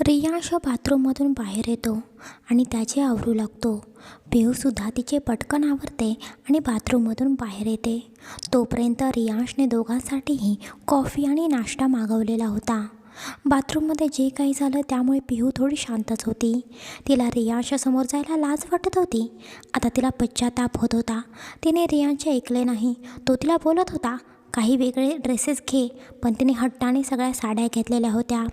रियांश बाथरूममधून बाहेर येतो आणि त्याचे आवरू लागतो. पिऊसुद्धा तिचे पटकन आवरते आणि बाथरूममधून बाहेर येते. तोपर्यंत रियांशने दोघांसाठीही कॉफी आणि नाश्ता मागवलेला होता. बाथरूममध्ये जे काही झालं त्यामुळे पिहू थोडी शांतच होती. तिला रियांशासमोर जायला लाज वाटत होती. आता तिला पश्चाताप होत होता. तिने रियांश ऐकले नाही. तो तिला बोलत होता काही वेगळे ड्रेसेस घे पण तिने हट्टाने सगळ्या साड्या घेतलेल्या होत्या.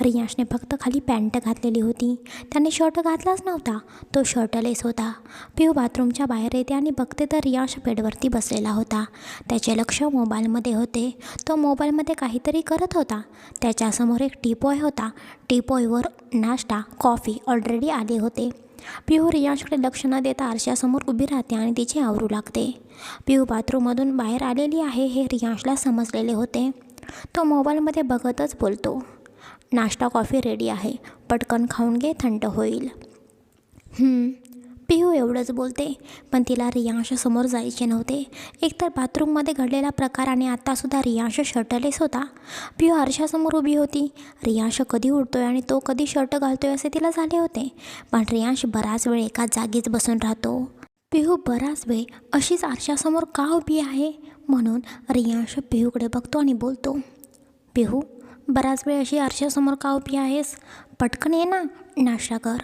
रियांशने फक्त खाली पॅन्ट घातलेली होती. त्याने शर्ट घातलाच नव्हता. तो शर्टलेस होता. पिऊ बाथरूमच्या बाहेर येते आणि बघते तर रियांश बेडवरती बसलेला होता. त्याचे लक्ष मोबाईलमध्ये होते. तो मोबाईलमध्ये काहीतरी करत होता. त्याच्यासमोर एक टीपॉय होता. टीपॉयवर नाश्ता कॉफी ऑलरेडी आले होते. पिहू रियांशकडे लक्ष न देता आरशासमोर उभी राहते आणि तिचे आवरू लागते. पिहू बाथरूममधून बाहेर आलेली आहे हे रियांशला समजलेले होते. तो मोबाईलमध्ये बघतच बोलतो. नाश्ता कॉफी रेडी आहे. पटकन खाऊन घे थंड होईल. पिहू हो एवढंच बोलते. पण तिला रियांशसमोर जायचे नव्हते. एकतर बाथरूममध्ये घडलेला प्रकार आणि आत्तासुद्धा रियांश शर्टलेस होता. पिहू आरशासमोर उभी होती. रियांश कधी उडतोय आणि तो कधी शर्ट घालतोय असे तिला झाले होते. पण रियांश बराच वेळ एका जागीच बसून राहतो. पिहू बराच वेळ अशीच आरशासमोर का उभी आहे? म्हणून रियांश पिहूकडे बघतो आणि बोलतो पिहू बराच वेळ अशी आरशासमोर का उभी आहेस? पटकन ये ना नाश्ता कर.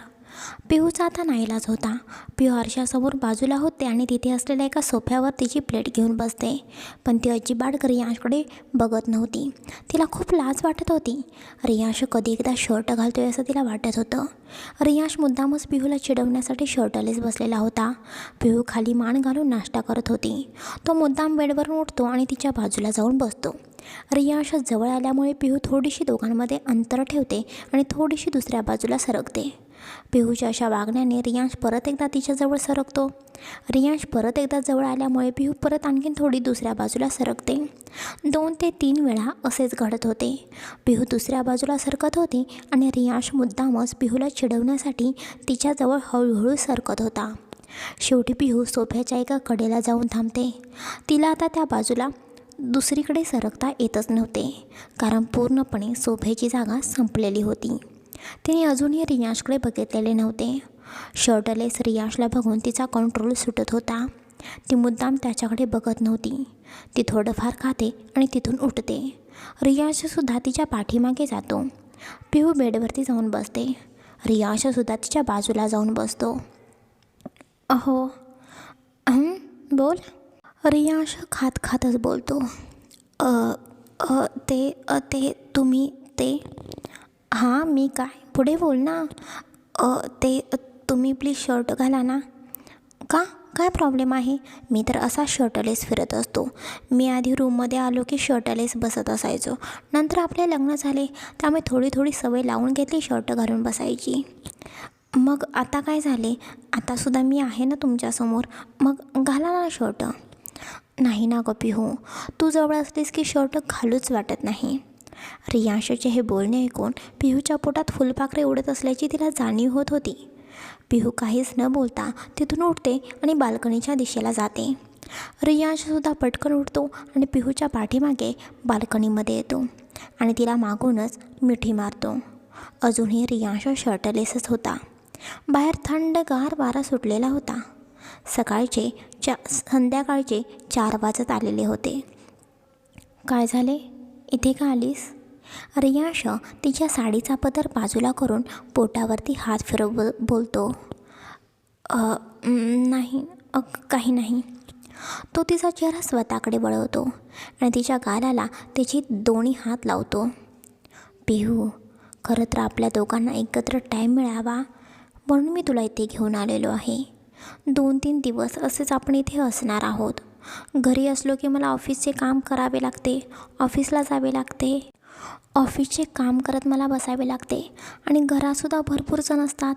पिहूचा आता नाईलाज होता पिहू आरशासमोर बाजूला होते आणि तिथे असलेल्या एका सोफ्यावर तिची प्लेट घेऊन बसते. पण ती अजिबात रियांशकडे बघत नव्हती. तिला खूप लाज वाटत होती. रियांश कधी एकदा शर्ट घालतोय असं तिला वाटत होतं. रियांश मुद्दामच पिहूला चिडवण्यासाठी शर्टलेस बसलेला होता. पिहू खाली मान घालून नाश्ता करत होती. तो मुद्दाम बेडवरून उठतो आणि तिच्या बाजूला जाऊन बसतो. रियांश जवळ आल्यामुळे पिहू थोडीशी दोघांमध्ये अंतर ठेवते आणि थोडीशी दुसऱ्या बाजूला सरकते. पिहूच्या अशा वागण्याने रियांश परत एकदा तिच्याजवळ सरकतो. रियांश परत एकदा जवळ आल्यामुळे पिहू परत आणखीन थोडी दुसऱ्या बाजूला सरकते. दोन ते तीन वेळा असेच घडत होते. पिहू दुसऱ्या बाजूला सरकत होती आणि रियांश मुद्दामच पिहूला चिडवण्यासाठी तिच्याजवळ हळूहळू सरकत होता. शेवटी पिहू सोफ्याच्या एका कडेला जाऊन थांबते. तिला आता त्या बाजूला दुसरीकडे सरकता येतच नव्हते. कारण पूर्णपणे सोफ्याची जागा संपलेली होती. तिने अजूनही रियाशकडे बघितलेले नव्हते. शर्टलेस रियाशला बघून तिचा कंट्रोल सुटत होता. ती मुद्दाम त्याच्याकडे बघत नव्हती. ती थोडंफार खाते आणि तिथून उठते. रियाशसुद्धा तिच्या पाठीमागे जातो. पिहू बेडवरती जाऊन बसते. रियाशसुद्धा तिच्या बाजूला जाऊन बसतो. अहो बोल. रियाश खात खातच बोलतो. अ अ ते अ ते तुम्ही ते. हां मी काय? पुढे बोल ना. ते तुम्ही प्लीज शर्ट घाला ना. का? काय प्रॉब्लेम आहे? मी तर असा शर्टलेस फिरत असतो. मी आधी रूममध्ये आलो की शर्टलेस बसत असायचो. नंतर आपले लग्न झाले. त्यामुळे थोडी थोडी सवय लावून घेतली शर्ट घालून बसायची. मग आता काय झाले? आतासुद्धा मी आहे ना तुमच्यासमोर मग घाला ना शर्ट नाही ना गपी हो. तू जवळ असलीस की शर्ट घालूच वाटत नाही. रियांशचे हे बोलणे ऐकून पिहूच्या पोटात फुलपाखरे उडत असल्याची तिला जाणीव होत होती. पिहू काहीच न बोलता तिथून उठते आणि बाल्कनीच्या दिशेला जाते. रियांशसुद्धा पटकन उठतो आणि पिहूच्या पाठीमागे बाल्कनीमध्ये येतो आणि तिला मागूनच मिठी मारतो. अजूनही रियांश शर्टलेसच होता. बाहेर थंडगार वारा सुटलेला होता. सकाळचे चा संध्याकाळचे चार वाजत आलेले होते. काय झाले? इथे का आलीस? रियांश तिच्या साडीचा पदर बाजूला करून पोटावरती हात फिरव बोल बोलतो. नाही काही नाही. तो तिचा चेहरा स्वतःकडे वळवतो आणि तिच्या गालाला तिची दोन्ही हात लावतो. पिहू खरं तर आपल्या दोघांना एकत्र टाईम मिळावा म्हणून मी तुला इथे घेऊन आलेलो आहे. दोन तीन दिवस असेच आपण इथे असणार आहोत. घरी असलो की मला ऑफिसचे काम करावे लागते ऑफिसला जावे लागते. ऑफिसचे काम करत मला बसावे लागते आणि घरातसुद्धा भरपूर जण असतात.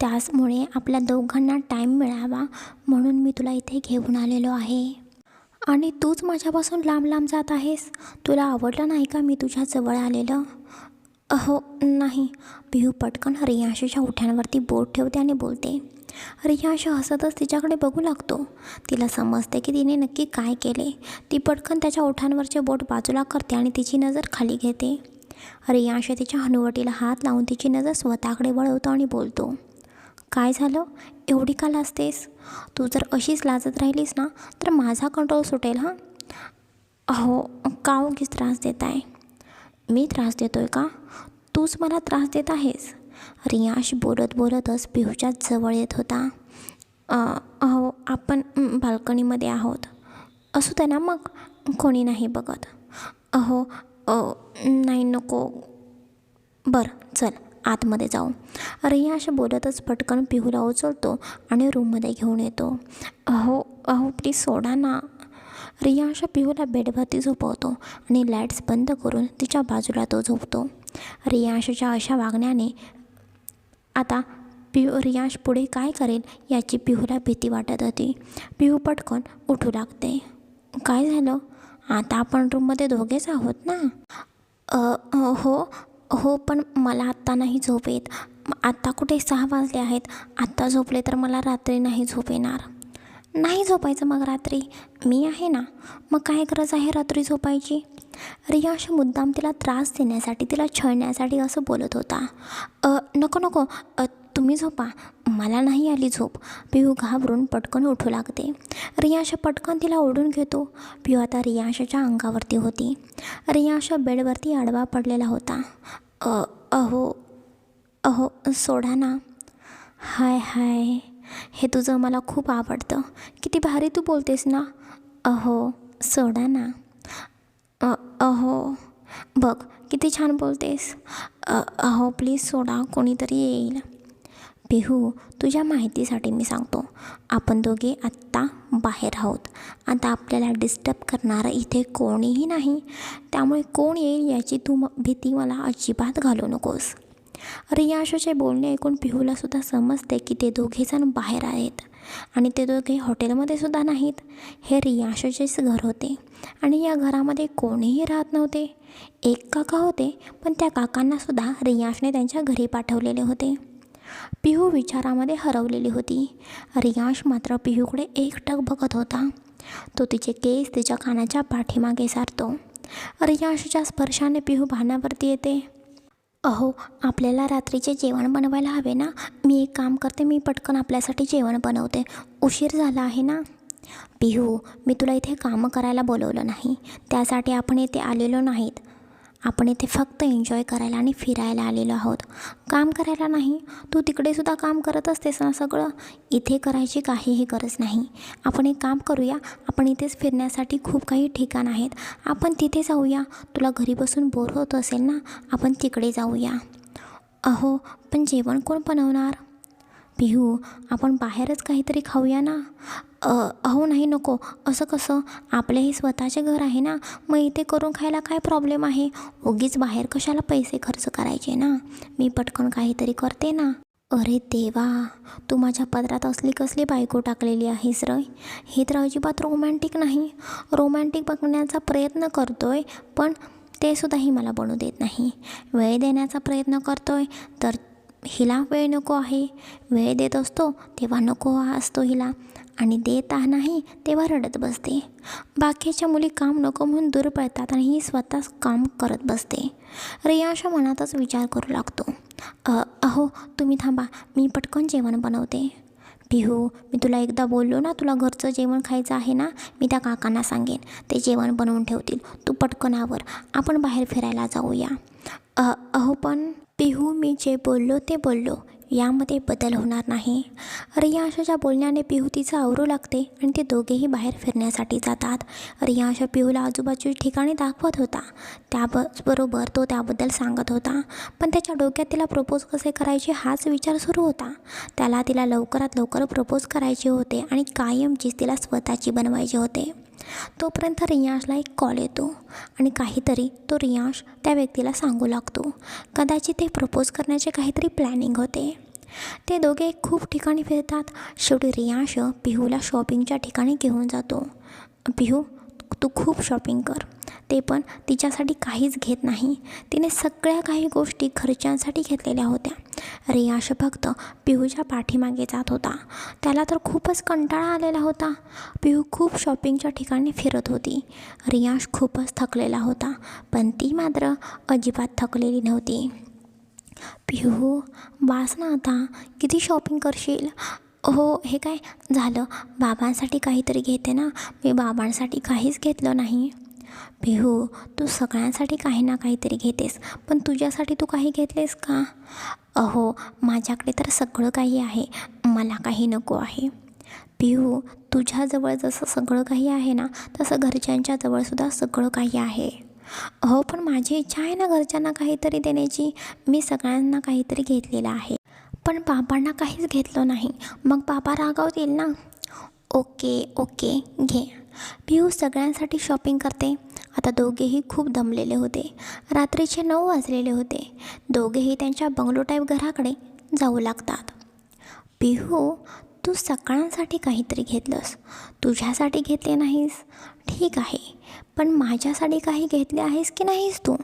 त्याचमुळे आपल्या दोघांना टाईम मिळावा म्हणून मी तुला इथे घेऊन आलेलो आहे. आणि तूच माझ्यापासून लांब लांब जात आहेस? तुला आवडलं नाही का मी तुझ्या जवळ आलेलं? अहो नाही. पिहू पटकन हरियाशीच्या उठ्यांवरती बोट ठेवते आणि बोलते. रियांश हसतच तिच्याकडे बघू लागतो. तिला समजते की तिने नक्की काय केले. ती पटकन त्याच्या ओठांवरचे बोट बाजूला करते आणि तिची नजर खाली घेते. रियांश तिच्या हनुवटीला हात लावून तिची नजर स्वतःकडे वळवतो आणि बोलतो काय झालं? एवढी का लाजतेस? तू जर अशीच लाजत राहिलीस ना तर माझा कंट्रोल सुटेल हां? अहो का उगीच त्रास देत आहे मी त्रास देतो आहे का? तूच मला त्रास देत आहेस? रियाश बोलत बोलतच पिहूच्या जवळ येत होता. अहो आपण बाल्कनीमध्ये आहोत. असू दे ना मग कोणी नाही बघत. अहो नाही नको. बरं चल आतमध्ये जाऊ. रियाश बोलतच पटकन पिहूला उचलतो आणि रूममध्ये घेऊन येतो. अहो अहो प्लीज सोडा ना. रियाश पिहूला बेडवरती झोपवतो आणि लाईट्स बंद करून तिच्या बाजूला तो झोपतो. रियांशच्या अशा वागण्याने आता पिहू रियांश पुढे काय करेल याची पिहूला भीती वाटत होती. पिहू पटकन उठू लागते. काय झालं? आता आपण रूममध्ये दोघेच आहोत ना? आ, हो हो पण मला आत्ता नाही झोप येत. आत्ता कुठे सहा वाजले आहेत? आत्ता झोपले तर मला रात्री नाही झोप येणार. नाही झोपायचं मग रात्री. मी आहे ना? मग काय गरज आहे रात्री झोपायची? रियाश मुद्दाम तिला त्रास देण्यासाठी तिला छळण्यासाठी असं बोलत होता. "अ, नको नको. अ, तुम्ही झोपा. मला नाही आली झोप. पिहू घाबरून पटकन उठू लागते. रियाश पटकन तिला ओढून घेतो. पिहू आता रियाशाच्या अंगावरती होती. रियाश बेडवरती आडवा पडलेला होता. "अ, अहो अहो सोडा ना. हाय हाय. हे तुझं मला खूप आवडतं. किती भारी तू बोलतेस ना. अहो सोडा ना. अ, अहो बघ किती छान बोलतेस. अ, अहो प्लीज सोडा कोणीतरी येईल. पिहू तुझ्या माहितीसाठी मी सांगतो. आपण दोघे आत्ता बाहेर आहोत. आता आपल्याला डिस्टर्ब करणारं इथे कोणीही नाही. त्यामुळे कोण येईल याची तू भीती मला अजिबात घालू नकोस. रियाशचे बोलणे ऐकून पिहूलासुद्धा समजते की ते दोघेजण बाहेर आहेत. आणि ते दोघे हॉटेलमध्ये सुद्धा नाहीत. हे रियाशोचेच घर होते. आणि या घरामध्ये कोणीही राहत नव्हते. एक काका होते पण त्या काकांनासुद्धा रियाशने त्यांच्या घरी पाठवलेले होते. पिहू विचारामध्ये हरवलेली होती. रियाश मात्र पिहूकडे एकटक बघत होता. तो तिचे केस तिच्या कानाच्या पाठीमागे सारतो. रियाशच्या स्पर्शाने पिहू भानावरती येते. अहो आपल्याला रात्रीचे जेवण बनवायला हवे ना? मी एक काम करते मी पटकन आपल्यासाठी जेवण बनवते. उशीर झाला आहे ना? पिहू मी तुला इथे कामं करायला बोलवलं नाही. त्यासाठी आपण इथे आलेलो नाहीत. आपण इथे फक्त एन्जॉय करायला आणि फिरायला आलेलो आहोत. काम करायला नाही तू तिकडेसुद्धा काम करत असतेस ना सगळं? इथे करायची काहीही गरज नाही. आपण एक काम करूया आपण इथेच फिरण्यासाठी खूप काही ठिकाण आहेत. आपण तिथे जाऊया. तुला घरी बसून बोर होत असेल ना आपण तिकडे जाऊया. अहो पण जेवण कोण बनवणार? पिहू आपण बाहेरच काहीतरी खाऊया ना? अहो नाही नको. असं कसं? आपले हे स्वतःचे घर आहे ना? मग इथे करून खायला काय प्रॉब्लेम आहे? उगीच बाहेर कशाला पैसे खर्च करायचे ना? मी पटकन काहीतरी करते ना? अरे देवा! तू माझ्या पदरात असली कसली बायको टाकलेली आहेस रय हे तर अजिबात रोमॅन्टिक नाही. रोमॅन्टिक बघण्याचा प्रयत्न करतोय पण ते सुद्धाही मला बनू देत नाही. वेळ देण्याचा प्रयत्न करतोय तर हिला वेळ नको आहे. वेळ देत असतो तेव्हा नको असतो हिला. आणि देत नाही तेव्हा रडत बसते. बाकीच्या मुली काम नको म्हणून दूर पळतात आणि ही स्वतःच काम करत बसते. रियाशा मनातच विचार करू लागतो. अहो तुम्ही थांबा. मी पटकन जेवण बनवते. पिहू हो, मी तुला एकदा बोललो ना तुला घरचं जेवण खायचं आहे ना मी त्या काकांना सांगेन. ते जेवण बनवून ठेवतील. तू पटकन आवर. आपण बाहेर फिरायला जाऊया. अ, अहो पण पिहू मी जे बोललो ते बोललो. यामध्ये बदल होणार नाही. रियाशाच्या बोलण्याने पिहू तिचं आवरू लागते आणि ते दोघेही बाहेर फिरण्यासाठी जातात. रियाशा पिहूला आजूबाजूची ठिकाणी दाखवत होता. त्याबरोबर तो त्याबद्दल सांगत होता. पण त्याच्या डोक्यात तिला प्रपोज कसे करायचे हाच विचार सुरू होता. त्याला तिला लवकरात लवकर प्रपोज करायचे होते आणि कायमचीच तिला स्वतःची बनवायचे होते. तोपर्यंत रियांशला एक कॉल येतो आणि काहीतरी तो रियांश त्या व्यक्तीला सांगू लागतो. कदाचित ते प्रपोज करण्याचे काहीतरी प्लॅनिंग होते. ते दोघे खूप ठिकाणी फिरतात. शेवटी रियांश पिहूला शॉपिंगच्या ठिकाणी घेऊन जातो. पिहू तू खूप शॉपिंग कर. ते पण तिच्यासाठी काहीच घेत नाही. तिने सगळ्या काही गोष्टी घरच्यांसाठी घेतलेल्या होत्या. रियाश फक्त पिहूच्या पाठीमागे जात होता. त्याला तर खूपच कंटाळा आलेला होता. पिहू खूप शॉपिंगच्या ठिकाणी फिरत होती. रियाश खूपच थकलेला होता. पण ती मात्र अजिबात थकलेली नव्हती. पिहू बास ना आता किती शॉपिंग करशील? हो हे काय झालं? बाबांसाठी काहीतरी घेते ना? मी बाबांसाठी काहीच घेतलं नाही. पिहू तू सगळ्यांसाठी काही ना काहीतरी घेतेस पण तुझ्यासाठी तू काही घेतलेस का? अहो माझ्याकडे तर सगळं काही आहे. मला काही नको आहे. पिहू तुझ्याजवळ जसं सगळं काही आहे ना तसं घरच्यांच्या जवळसुद्धा सगळं काही आहे. हो पण माझी इच्छा आहे ना घरच्यांना काहीतरी देण्याची. मी सगळ्यांना काहीतरी घेतलेलं आहे. पण बाबांना काहीच घेतलं नाही. मग बाबा रागावतील ना? ओके ओके घे. पिहू सगळ्यांसाठी शॉपिंग करते. आता दोघेही खूप दमलेले होते. रात्रीचे नऊ वाजलेले होते. दोघेही त्यांच्या बंगलो टाईप घराकडे जाऊ लागतात. पिहू तू सकाळांसाठी काहीतरी घेतलंस. तुझ्यासाठी घेतले नाहीस. ठीक आहे. पण माझ्यासाठी काही घेतले आहेस की नाहीस तू?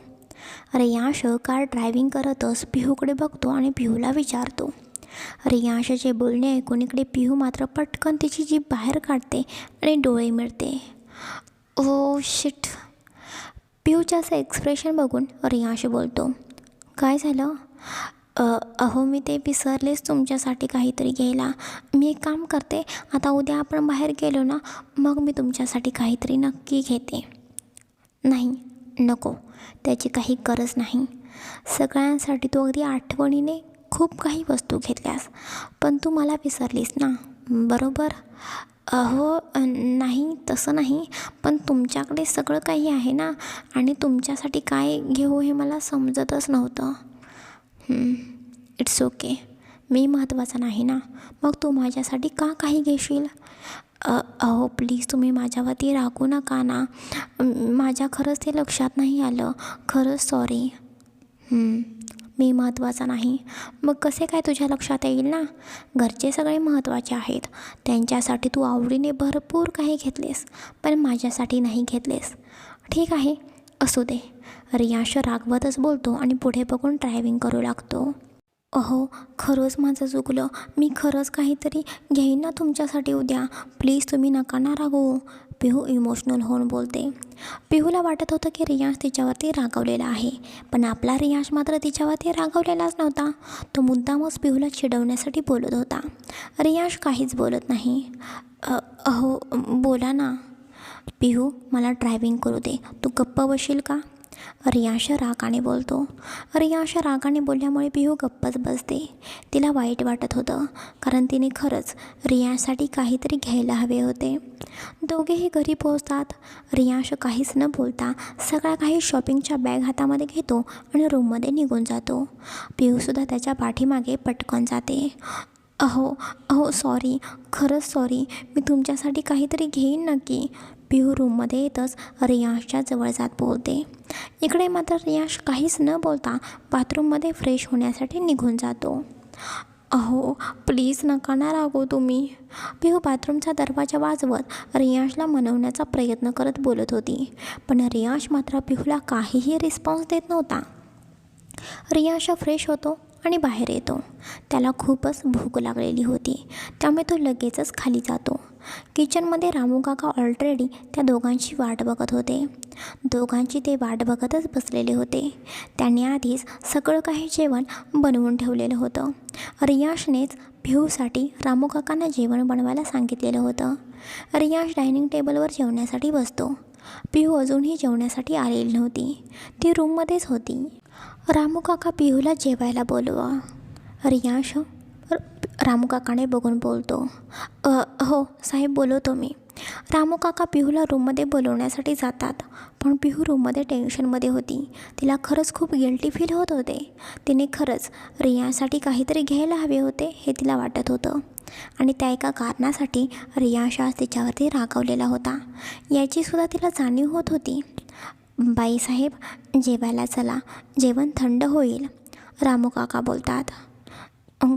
रियांश कार ड्रायव्हिंग करतच पिहूकडे बघतो आणि पिहूला विचारतो. रियांशचे बोलणे ऐकून इकडे पिहू मात्र पटकन तिची जीभ बाहेर काढते आणि डोळे मिळते. ओ शिट पिहूच्या असं एक्सप्रेशन बघून रियांश बोलतो. काय झालं? अहो मी ते विसरलेच तुमच्यासाठी काहीतरी घ्यायला. मी एक काम करते आता उद्या आपण बाहेर गेलो ना मग मी तुमच्यासाठी काहीतरी नक्की घेते. नाही नको. त्याची काही गरज नाही. सगळ्यांसाठी तू अगदी आठवणीने खूप काही वस्तू घेतल्यास पण तू मला विसरलीस ना बरोबर? अहो नाही तसं नाही पण तुमच्याकडे सगळं काही आहे ना आणि तुमच्यासाठी काय घेऊ हे मला समजतच नव्हतं. इट्स ओके मी महत्त्वाचा नाही ना. मग तू माझ्यासाठी का काही घेशील? अहो प्लीज तुम्ही माझ्यावरती रागू नका ना. माझ्या खरंच ते लक्षात नाही आलं. खरंच सॉरी मी महत्त्वाचा नाही. मग कसे काय तुझ्या लक्षात येईल ना? घरचे सगळे महत्त्वाचे आहेत. त्यांच्यासाठी तू आवडीने भरपूर काही घेतलेस पण माझ्यासाठी नाही घेतलेस. ठीक आहे असू दे. रियाश रागवतच बोलतो आणि पुढे बघून ड्रायव्हिंग करू लागतो. अहो खरंच माझं चुकलं. मी खरंच काहीतरी घेईन ना तुमच्यासाठी उद्या. प्लीज तुम्ही नका ना रागवू. पिहू इमोशनल होऊन बोलते. पिहूला वाटत होतं की रियाज तिच्यावरती रागवलेला आहे. पण आपला रियाज मात्र तिच्यावरती रागवलेलाच नव्हता. तो मुद्दामच पिहूला चिडवण्यासाठी बोलत होता. रियाज काहीच बोलत नाही. अहो बोला ना. पिहू मला ड्रायव्हिंग करू दे. तू गप्प बसशील का? रियाशा रागाने बोलतो. रियाश रागाने बोलल्यामुळे पिहू गप्पच बसते. तिला वाईट वाटत होतं कारण तिने खरंच रियासाठी काहीतरी घ्यायला हवे होते. दोघेही घरी पोहोचतात. रियाश काहीच न बोलता सगळ्या काही शॉपिंगच्या बॅग हातामध्ये घेतो आणि रूममध्ये निघून जातो. पिहूसुद्धा त्याच्या पाठीमागे पटकन जाते. अहो अहो सॉरी खरंच सॉरी मी तुमच्यासाठी काहीतरी घेईन नक्की. पिहू रूममध्ये येतच रियाशच्या जवळ जात बोलते. इकडे मात्र रियाश काहीच न बोलता बाथरूममध्ये फ्रेश होण्यासाठी निघून जातो. अहो प्लीज नका ना रागो तुम्ही. पिहू बाथरूमचा दरवाजा वाजवत रियाशला मनवण्याचा प्रयत्न करत बोलत होती. पण रियाश मात्र पिहूला काहीही रिस्पॉन्स देत नव्हता. रियाश फ्रेश होतो. आणि बाहेर येतो. त्याला खूपच भूक लागलेली होती. त्यामुळे तो लगेचच खाली जातो. किचनमध्ये रामू काका ऑलरेडी त्या दोघांची वाट बघत होते. दोघांची ते वाट बघतच बसलेले होते. त्यांनी आधीच सगळं काही जेवण बनवून ठेवलेलं होतं. रियाशनेच भिऊसाठी रामू काकांना जेवण बनवायला सांगितलेलं होतं. रियाश डायनिंग टेबलवर जेवण्यासाठी बसतो. पिहू अजूनही जेवण्यासाठी आलेली नव्हती. ती रूममध्येच होती. रामू काका पिहूला जेवायला बोलवा. रियांश रामू काकाने बघून बोलतो. हो साहेब बोलवतो मी. रामू काका पिहूला रूममध्ये बोलवण्यासाठी जातात. पण पिहू रूममध्ये टेन्शनमध्ये होती. तिला खरंच खूप गिल्टी फील होत होते. तिने खरंच रियांसाठी काहीतरी घ्यायला हवे होते हे तिला वाटत होतं. आणि त्या एका कारणासाठी रियांश आज तिच्यावरती रागावलेला होता. याचीसुद्धा तिला जाणीव होत होती. बाईसाहेब जेवायला चला. जेवण थंड होईल. रामू काका बोलतात.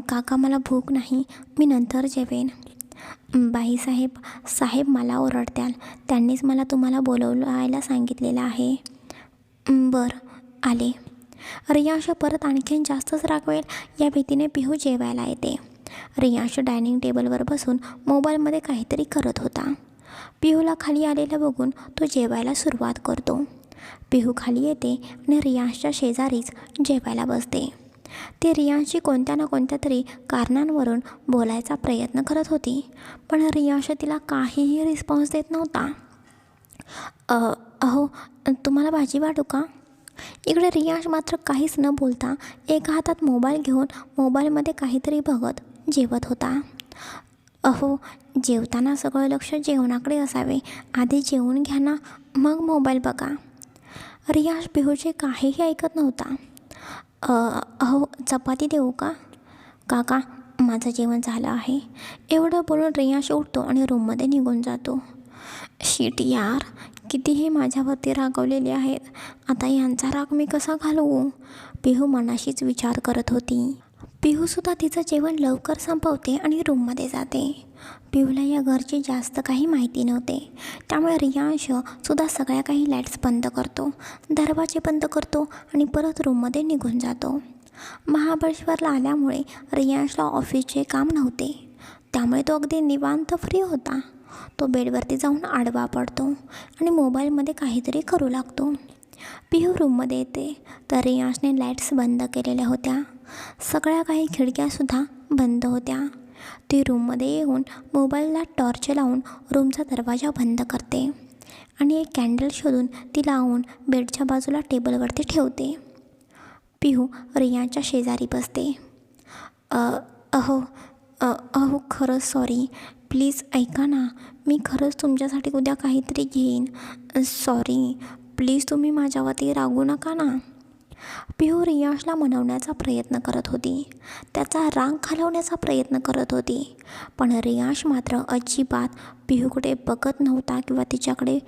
काका मला भूक नाही मी नंतर जेवेन. बाईसाहेब साहेब मला ओरडत्याल. त्यांनीच मला तुम्हाला बोलवायला सांगितलेलं आहे. बरं आले. रियांश परत आणखीन जास्तच रागवेल. या भीतीने पिहू जेवायला येते. रियांश डायनिंग टेबलवर बसून मोबाईलमध्ये काहीतरी करत होता. पिहूला खाली आलेलं बघून तो जेवायला सुरुवात करतो. पिहू खाली येते आणि रियांशच्या शेजारीच जेवायला बसते. ती रियांशी कोणत्या ना कोणत्या तरी कारणांवरून बोलायचा प्रयत्न करत होती पण रियांश तिला काहीही रिस्पॉन्स देत नव्हता. अहो तुम्हाला भाजी वाटू का? इकडे रियांश मात्र काहीच न बोलता एका हातात मोबाईल घेऊन मोबाईलमध्ये काहीतरी बघत जेवत होता. अहो जेवताना सगळं लक्ष जेवणाकडे असावे. आधी जेवून घ्या ना मग मोबाईल बघा. रियाज पिहूचे काहीही ऐकत नव्हता. अहो चपाती देऊ का? काका माझं जेवण झालं आहे. एवढं बोलून रियाश उठतो आणि रूममध्ये निघून जातो. शीट यार कितीही माझ्यावरती रागवलेले आहेत आता यांचा राग मी कसा घालवू? पिहू मनाशीच विचार करत होती. पिहूसुद्धा तिचं जेवण लवकर संपवते आणि रूममध्ये जाते. पिहूला या घरची जास्त काही माहिती नव्हते. त्यामुळे रियांश सुद्धा सगळ्या काही लाईट्स बंद करतो. दरवाजे बंद करतो आणि परत रूममध्ये निघून जातो. महाबळेश्वरला आल्यामुळे रियांशला ऑफिसचे काम नव्हते. त्यामुळे तो अगदी निवांत फ्री होता. तो बेडवरती जाऊन आडवा पडतो आणि मोबाईलमध्ये काहीतरी करू लागतो. पिहू रूममध्ये येते. तर रियांशने लाईट्स बंद केलेल्या होत्या. सगळ्या काही खिडक्यासुद्धा बंद होत्या. ती रूममध्ये येऊन मोबाईलला टॉर्च लावून रूमचा दरवाजा बंद करते आणि एक कॅन्डल शोधून ती लावून बेडच्या बाजूला टेबलवरती ठेवते. पिहू रियाच्या शेजारी बसते. अहो अहो खरंच सॉरी प्लीज ऐका ना मी खरंच तुमच्यासाठी उद्या काहीतरी घेईन. सॉरी प्लीज तुम्ही माझ्यावरती रागू नका ना. पिहू रियाशला मनवण्याचा प्रयत्न करत होती. त्याचा रांग घालवण्याचा प्रयत्न करत होती. पण रियाश मात्र अजिबात पिहूकडे बघत नव्हता किंवा तिच्याकडे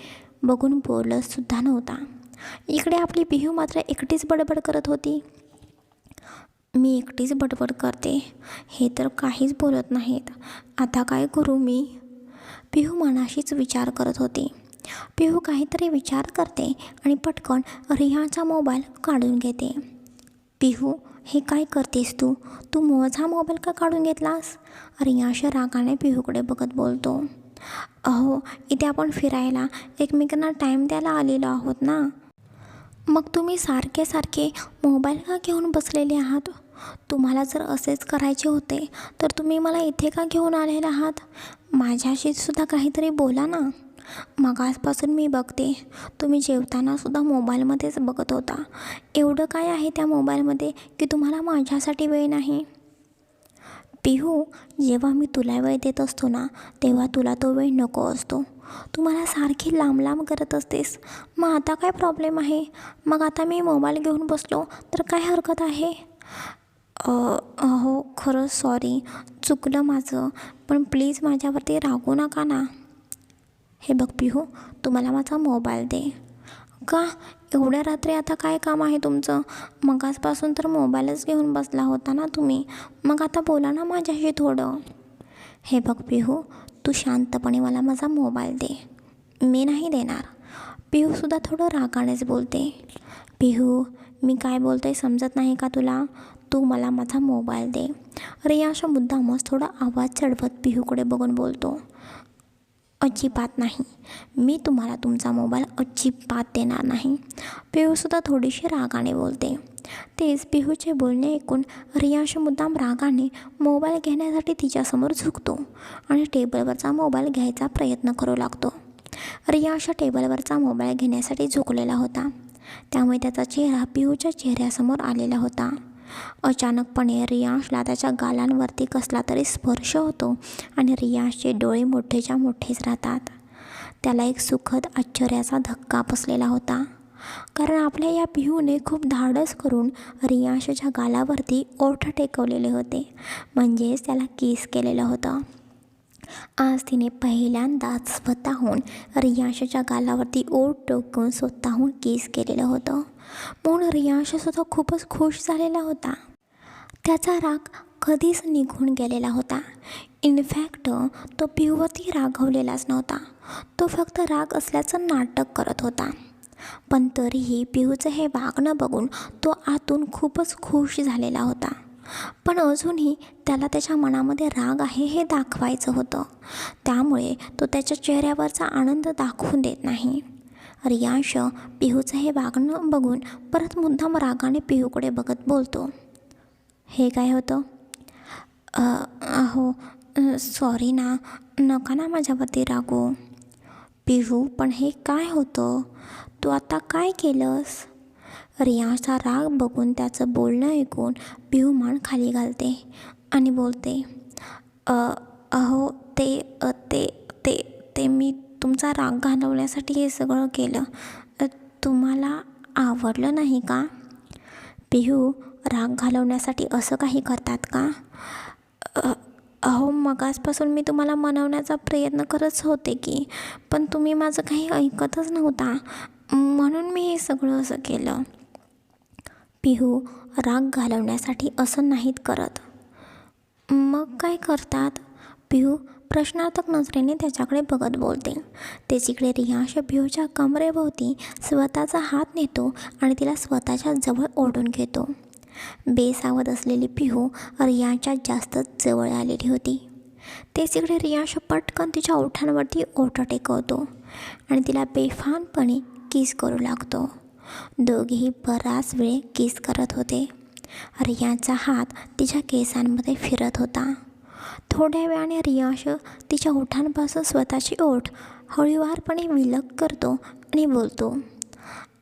बघून बोलतसुद्धा नव्हता. इकडे आपली पिहू मात्र एकटीच बडबड करत होती. मी एकटीच बडबड करते. हे तर काहीच बोलत नाहीत. आता काय करू मी? पिहू मनाशीच विचार करत होती. पिहू काहीतरी विचार करते आणि पटकन रिहाचा मोबाईल काढून घेते. पिहू हे काय करतेस तू? तू माझा मोबाईल का काढून घेतलास? रियाशा रागाने पिहूकडे बघत बोलतो. अहो इथे आपण फिरायला एकमेकांना टाईम द्यायला आलेलो आहोत ना? मग तुम्ही सारखे सारखे मोबाईल का घेऊन बसलेले आहात? तुम्हाला जर असेच करायचे होते तर तुम्ही मला इथे का घेऊन आलेले आहात? माझ्याशी सुद्धा काहीतरी बोला ना. मग आजपासून मी बघते. तुम्ही जेवतानासुद्धा मोबाईलमध्येच बघत होता. एवढं काय आहे त्या मोबाईलमध्ये की तुम्हाला माझ्यासाठी वेळ नाही? पिहू जेव्हा मी तुला वेळ देत असतो ना तेव्हा तुला तो वेळ नको असतो. तू मला सारखी लांब लांब करत असतेस. मग आता काय प्रॉब्लेम आहे? मग आता मी मोबाईल घेऊन बसलो तर काय हरकत आहे? अहो खरंच सॉरी चुकलं माझं. पण प्लीज माझ्यावरती रागू नका ना. हे बघ पिहू तू मला माझा मोबाईल दे. का? एवढ्या रात्री आता काय काम आहे तुमचं? मग आजपासून तर मोबाईलच घेऊन बसला होता ना तुम्ही. मग आता बोला ना माझ्याशी थोडं. हे बघ पिहू तू शांतपणे मला माझा मोबाईल दे. मी नाही देणार. पिहूसुद्धा थोडं रागानेच बोलते. पिहू मी काय बोलते समजत नाही का तुला? तू मला माझा मोबाईल दे. रियाशा मुद्दामच थोडा आवाज चढवत पिहूकडे बघून बोलतो. अजिबात नाही. मी तुम्हाला तुमचा मोबाईल अजिबात देणार नाही. पिहूसुद्धा थोडीशी रागाने बोलते. तेच पिहूचे बोलणे ऐकून रियांश मुद्दाम रागाने मोबाईल घेण्यासाठी तिच्यासमोर झुकतो आणि टेबलवरचा मोबाईल घ्यायचा प्रयत्न करू लागतो. रियांश टेबलवरचा मोबाईल घेण्यासाठी झुकलेला होता. त्यामुळे त्याचा चेहरा पिहूच्या चेहऱ्यासमोर आलेला होता. अचानकपणे रियांशला त्याच्या गालांवरती कसला तरी स्पर्श होतो आणि रियांशचे डोळे मोठेच्या मोठेच राहतात. त्याला एक सुखद आश्चर्याचा धक्का बसलेला होता. कारण आपल्या या पिहूने खूप धाडस करून रियांशच्या गालावरती ओठ टेकवलेले होते. म्हणजेच त्याला किस केलेलं होतं. आज तिने पहिल्यांदाच स्वतःहून रियांशच्या गालावरती ओठ टोकून स्वतःहून किस केलेलं होतं. म्हणून रियांशसुद्धा खूपच खुश झालेला होता. त्याचा राग कधीच निघून गेलेला होता. इनफॅक्ट तो पिवती रागवलेलाच नव्हता. तो फक्त राग असल्याचं नाटक करत होता. पण तरीही पिहूचं हे वागणं बघून तो आतून खूपच खुश झालेला होता. पण अजूनही त्याला त्याच्या मनामध्ये राग आहे हे दाखवायचं होतं. त्यामुळे तो त्याच्या चेहऱ्यावरचा आनंद दाखवून देत नाही. रियांश पिहूचं हे वागणं बघून परत मुद्दाम रागाने पिहूकडे बघत बोलतो. हे काय होतं? अहो सॉरी ना नका ना माझ्यावरती रागू. पिहू पण हे काय होतं? तू आता काय केलंस? रियांशचा राग बघून त्याचं बोलणं ऐकून पिहू मान खाली घालते आणि बोलते अहो ते ते ते तुमचा राग घालवण्यासाठी हे सगळं केलं. तुम्हाला आवडलं नाही का? पिहू राग घालवण्यासाठी असं काही करतात का? अहो मगासपासून मी तुम्हाला मनवण्याचा प्रयत्न करत होते की पण तुम्ही माझं काही ऐकतच नव्हता. म्हणून मी हे सगळं असं केलं. पिहू राग घालवण्यासाठी असं नाहीत करत. मग काय करतात? पिहू प्रश्नार्थक नजरेने त्याच्याकडे बघत बोलते. ते जिकडे रियाश पिहूच्या कमरेभोवती स्वतःचा हात नेतो आणि तिला स्वतःच्या जवळ ओढून घेतो. बेसावत असलेली पिहू रियाच्या जास्तच जवळ आलेली होती. ते तिकडे रियाश पटकन तिच्या ओठांवरती ओठ टेकवतो आणि तिला बेफानपणे किस करू लागतो. दोघेही बराच वेळ किस करत होते. रियाचा हात तिच्या केसांमध्ये फिरत होता. थोड्या वेळाने रियाश तिच्या ओठांपासून स्वतःची ओठ हळूवारपणे विलग करतो आणि बोलतो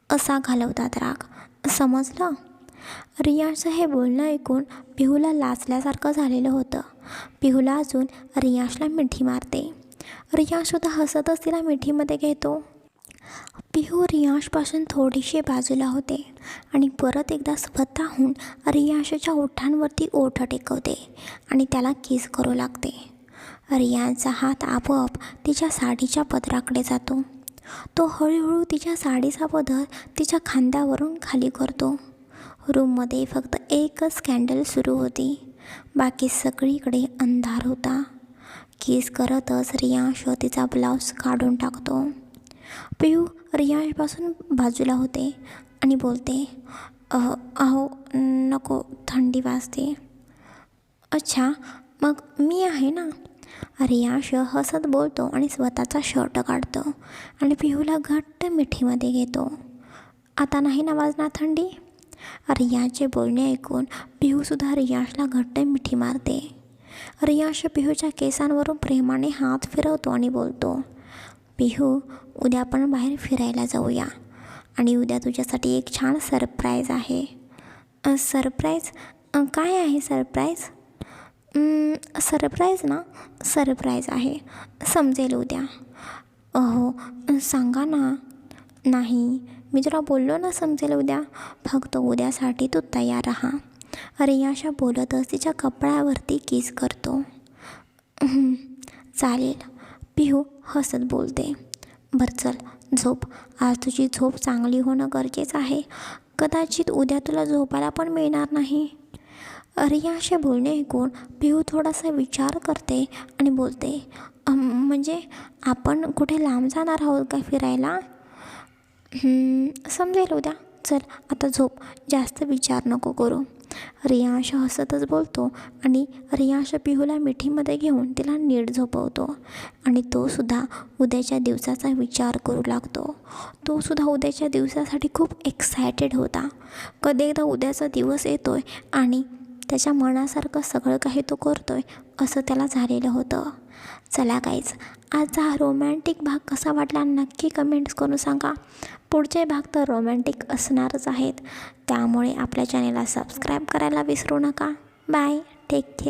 असा घालवतात राग समजलं? रियाचं हे बोलणं ऐकून पिहूला लाचल्यासारखं झालेलं होतं. पिहूला अजून रियाशला मिठी मारते. रियाशसुद्धा हसतच तिला मिठीमध्ये घेतो. पिहू रियाशपासून थोडीशी बाजूला होते आणि परत एकदा स्वतःहून रियाशच्या ओठांवरती ओठ टेकवते आणि त्याला किस करू लागते. रियांचा हात आपोआप तिच्या साडीच्या पदराकडे जातो. तो हळूहळू तिच्या साडीचा पदर तिच्या खांद्यावरून खाली करतो. रूममध्ये फक्त एकच कॅन्डल सुरू होती. बाकी सगळीकडे अंधार होता. किस करतच रियांश तिचा ब्लाऊज काढून टाकतो. पियू रियांशपासून बाजूला होते आणि बोलते अहो अहो नको थंडी वाजते. अच्छा मग मी आहे ना? रियांश हसत बोलतो आणि स्वतःचा शर्ट काढतो आणि पिहूला घट्ट मिठीमध्ये घेतो. आता नाही ना वाजणार थंडी? रियाचे बोलणे ऐकून पिहूसुद्धा रियाशला घट्ट मिठी मारते. रियाश पिहूच्या केसांवरून प्रेमाने हात फिरवतो आणि बोलतो पिहू उद्या आपण बाहेर फिरायला जाऊया. आणि उद्या तुझ्यासाठी एक छान सरप्राईज आहे. सरप्राईज काय आहे सरप्राईज सरप्राईज ना? सरप्राईज आहे. समजेल उद्या. अहो सांगा ना. नाही मी तुला बोललो ना समजेल उद्या. फक्त उद्यासाठी तू तयार राहा. रियाशा बोलतच तिच्या कपड्यावरती किस करतो. चालेल. पिहू हसत बोलते. बरं चल झोप. आज तुझी झोप चांगली होणं गरजेचं आहे. कदाचित उद्या तुला झोपायला पण मिळणार नाही. रियाशे बोलणे ऐकून पिहू थोडासा विचार करते आणि बोलते म्हणजे आपण कुठे लांब जाणार आहोत का फिरायला? समजेल उद्या. चल आता झोप. जास्त विचार नको करू. रियांश हसतच बोलतो आणि रियांश पिहूला मिठीमध्ये घेऊन तिला नीट झोपवतो. आणि तो सुद्धा उद्याच्या दिवसाचा विचार करू लागतो. तो सुद्धा उद्याच्या दिवसासाठी खूप एक्सायटेड होता. कधी एकदा उद्याचा दिवस येतोय आणि त्याच्या मनासारखं सगळं काही तो करतोय असं त्याला झालेलं होतं. चला काहीच आजचा हा रोमॅन्टिक भाग कसा वाटला नक्की कमेंट्स करून सांगा. पुढचे भाग तर रोमॅन्टिक असणारच आहेत. त्यामुळे आपल्या चॅनेलला सबस्क्राईब करायला विसरू नका. Bye take care